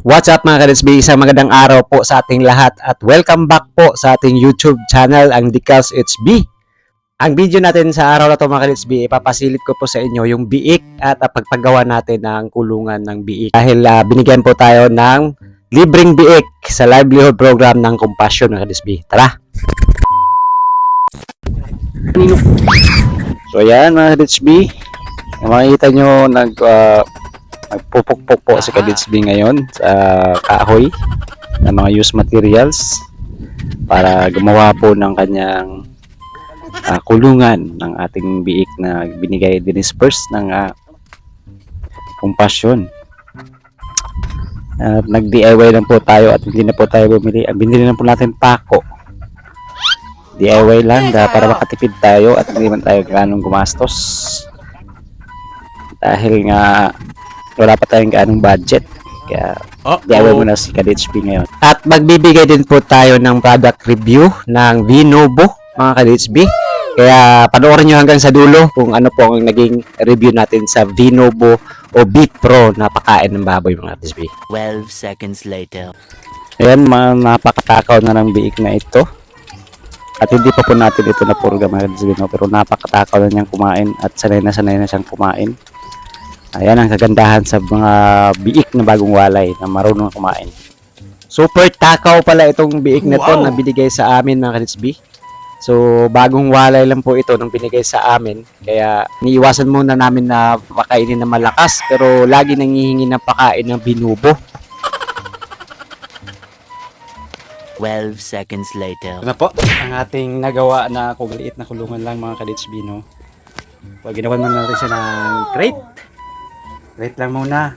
What's up mga ka-Ditsby? Isang magandang araw po sa ating lahat at welcome back po sa ating YouTube channel, ang Dicals HB. Ang video natin sa araw na to mga ka-Ditsby, ipapasilip ko po sa inyo yung biik at pagpagawa natin ng kulungan ng biik. Dahil ah, binigyan po tayo ng libreng biik sa livelihood program ng Compassion mga ka-Ditsby. Tara! So yan mga ka-Ditsby, makikita nyo nag... ah, nagpupukpok po si Kaditsby ngayon sa kahoy ng mga used materials para gumawa po ng kanyang ah, kulungan ng ating biik na binigay dinisperse ng uh, compassion. At nag-DIY lang po tayo at hindi na po tayo bumili. Ang binili na po natin pako. DIY lang da, para makatipid tayo at hindi man tayo ganong gumastos. Dahil nga wala pa tayong ganong budget. Kaya DIY muna si ka-DHP ngayon. At magbibigay din po tayo ng product review ng Vinobo mga ka-DHP. Kaya panoorin nyo hanggang sa dulo kung ano po ang naging review natin sa Vinobo o Beat Pro na pakain ng baboy mga ka-DHP. 12 seconds later. Ayan, mga napakatakaw na ng biik na ito. At hindi pa po natin ito na purga mga ka-DHP, no? pero napakatakaw na niyang kumain at sanay na sanay na siyang kumain. Ayan ang kagandahan sa mga biik na bagong walay na marunong kumain. Super takaw pala itong biik na to na binigay sa amin mga kanitsbi. So bagong walay lang po ito nung binigay sa amin. Kaya niiwasan muna namin na pakainin na malakas pero lagi nangihingi ng pakain ng binubo. 12 seconds later. Ito na po ang ating nagawa na kumaliit na kulungan lang mga kaditsbi no. Pag ginawan muna natin siya ng crate. Crate lang muna.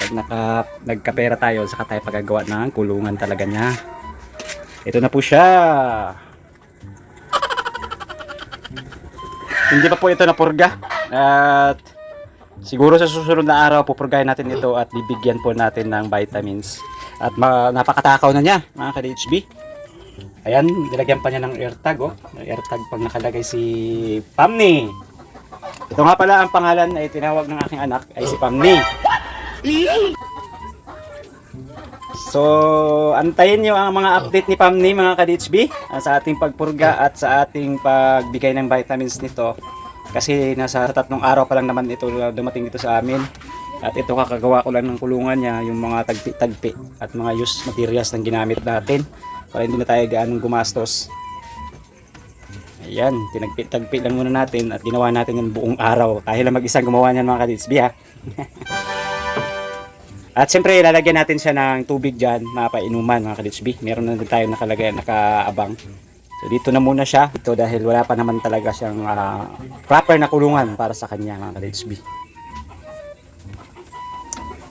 Pag naka, nagkapera tayo, saka tayo pagagawa ng kulungan talaga niya. Ito na po siya. Hindi pa po ito napurga. At siguro sa susunod na araw pupurgahin natin ito at bibigyan po natin ng vitamins. At napakatakaw na niya mga ka-DHB. Ayan, nilagyan pa niya ng AirTag oh. AirTag pag nakalagay si Pamni. Ito nga pala ang pangalan ay tinawag ng aking anak ay si Pamni. So, antayin niyo ang mga update ni Pamni mga ka-DHB ah, sa ating pagpurga at sa ating pagbigay ng vitamins nito. Kasi nasa tatlong araw pa lang naman ito dumating dito sa amin. At ito kakagawa ko lang ng kulungan niya, yung mga tagpi-tagpi at mga used materials na ginamit natin para hindi na tayo gaanong gumastos. Ayan, tinagpi-tagpi lang muna natin at ginawa natin yung buong araw. Dahil lang mag-isang gumawa niyan mga kaditsbi ha. at siyempre, lalagyan natin siya ng tubig dyan, mapainuman mga kaditsbi. Meron na din tayo nakalagay, nakaabang. So dito na muna siya. Ito dahil wala pa naman talaga siyang ah, proper na kulungan para sa kanya mga kaditsbi.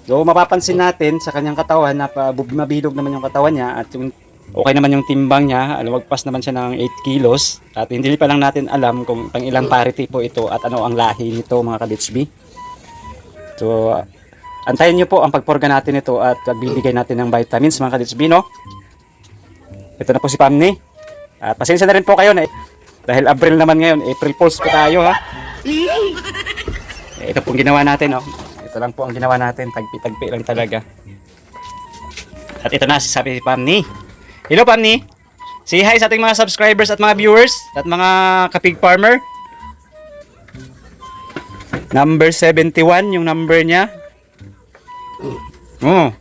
So mapapansin natin sa kanyang katawan na mabilog naman yung katawan niya at yung okay naman yung timbang niya, lumagpas naman siya ng 8 kilos at hindi pa lang natin alam kung pang ilang parity po ito at ano ang lahi nito mga kaditsbi. So antayin niyo po ang pagporga natin ito at pagbibigay natin ng vitamins mga kaditsbi no. Ito na po si Pamni. At pasensya na rin po kayo na dahil April naman ngayon, April Fools po tayo ha. Eh, Ito pong ginawa natin no. Ito lang po ang ginawa natin, tagpi-tagpi lang talaga. At ito na sabi si Pamni. Hello Pamni. Say hi sa ating mga subscribers at mga viewers at mga kapig farmer. Number 71 yung number niya. Oh.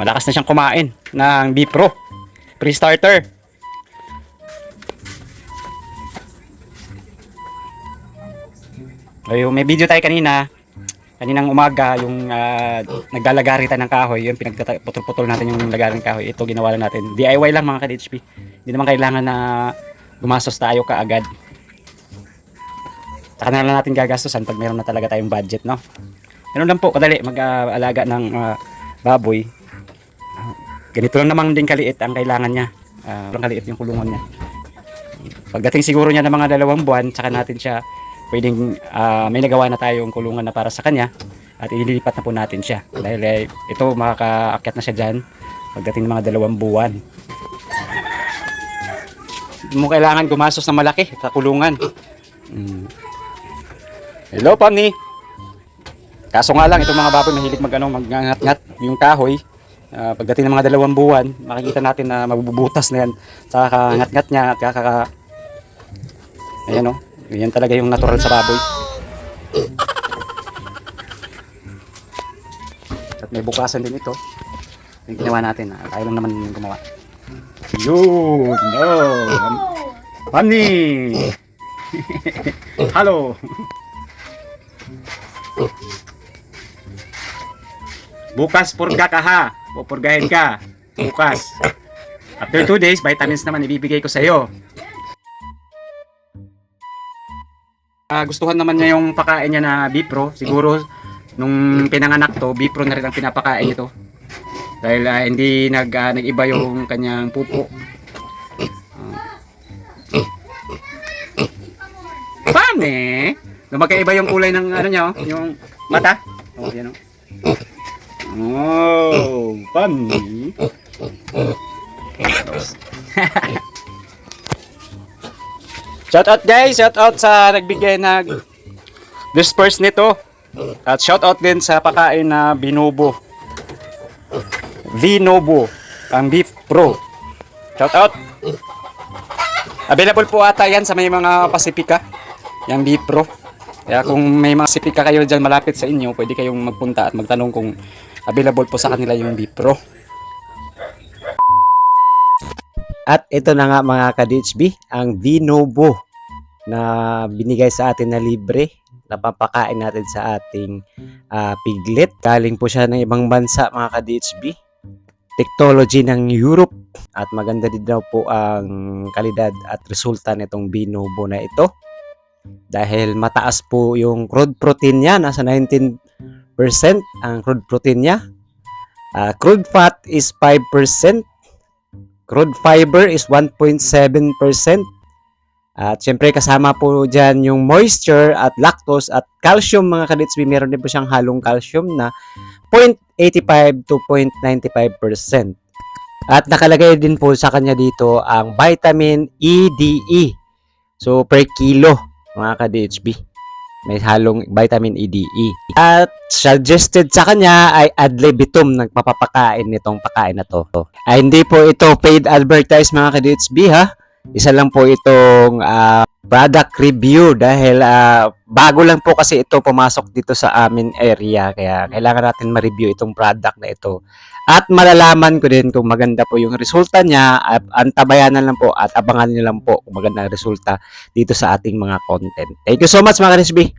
Malakas na siyang kumain ng Bipro. Pre-starter. Ayun, may video tayo kanina. Kaninang umaga, yung uh, naglalagari tayo ng kahoy, yung pinagputol-putol natin yung lagaring kahoy. Ito ginawa lang natin. DIY lang mga ka-DHP. Hindi naman kailangan na gumastos tayo kaagad. Saka na lang natin gagastosan pag meron na talaga tayong budget, no? Ganun lang po, kadali, mag-alaga ng ah, baboy. Ah, ganito lang naman din kaliit ang kailangan niya. Uh, kaliit yung kulungan niya. Pagdating siguro niya ng mga dalawang buwan, saka natin siya pwedeng ah, may nagawa na tayong kulungan na para sa kanya at ililipat na po natin siya. Dahil eh, ito makakaakyat na siya dyan pagdating ng mga dalawang buwan. Hindi mo kailangan gumastos ng malaki sa kulungan. Mm. Hello, Pamni. Kaso nga lang, itong mga baboy mahilig mag, ano, magngangat-ngat yung kahoy. Ah, pagdating ng mga dalawang buwan, makikita natin na mabubutas na yan sa kakangat-ngat niya at kakaka... Ayan o. Yan talaga yung natural sa baboy. At may bukasan din ito. Yung ginawa natin. Ah. Tayo lang naman yung gumawa. Yun! No! Funny! Hello! Bukas purga ka ha. Pupurgahin ka. Bukas. After 2 days, vitamins naman ibibigay ko sa iyo. Ah, gustuhan naman niya yung pakain niya na Bipro. Siguro nung pinanganak to, Bipro na rin ang pinapakain nito. Dahil ah, hindi nag ah, nag-iba yung kanyang pupo. Paano eh? Nung magkaiba yung kulay ng ano niya, oh, yung mata. Oh, yan oh. Oh, funny. shout out guys, shout out sa nagbigay nag disperse nito. At shout out din sa pakain na Binobo. Vinobo, ang Beef Pro. Shout out. Available po ata yan sa may mga Pasifika. Yung Beef Pro. Kaya kung may mga Pasifika kayo dyan malapit sa inyo, pwede kayong magpunta at magtanong kung available po sa kanila yung Beef Pro. At ito na nga mga ka-DHB, ang Vinobo na binigay sa atin na libre na papakain natin sa ating ah, piglet. Galing po siya ng ibang bansa mga ka-DHB. Technology ng Europe at maganda din daw po ang kalidad at resulta nitong Vinobo na ito. Dahil mataas po yung crude protein niya, nasa 19% ang crude protein niya. Ah, crude fat is 5%. Crude fiber is 1.7%. At syempre kasama po dyan yung moisture at lactose at calcium mga kaditsbi. Meron din po siyang halong calcium na 0.85 to 0.95%. At nakalagay din po sa kanya dito ang vitamin EDE. So per kilo mga ka-DHB. May halong vitamin EDE. At suggested sa kanya ay adlibitum nagpapapakain nitong pakain na to. Ay hindi po ito paid advertise mga ka-DHB ha. Isa lang po itong ah, product review dahil ah, bago lang po kasi ito pumasok dito sa amin area kaya kailangan natin ma-review itong product na ito. At malalaman ko din kung maganda po yung resulta niya at antabayan na lang po at abangan niyo lang po kung maganda ang resulta dito sa ating mga content. Thank you so much mga ka-DHB.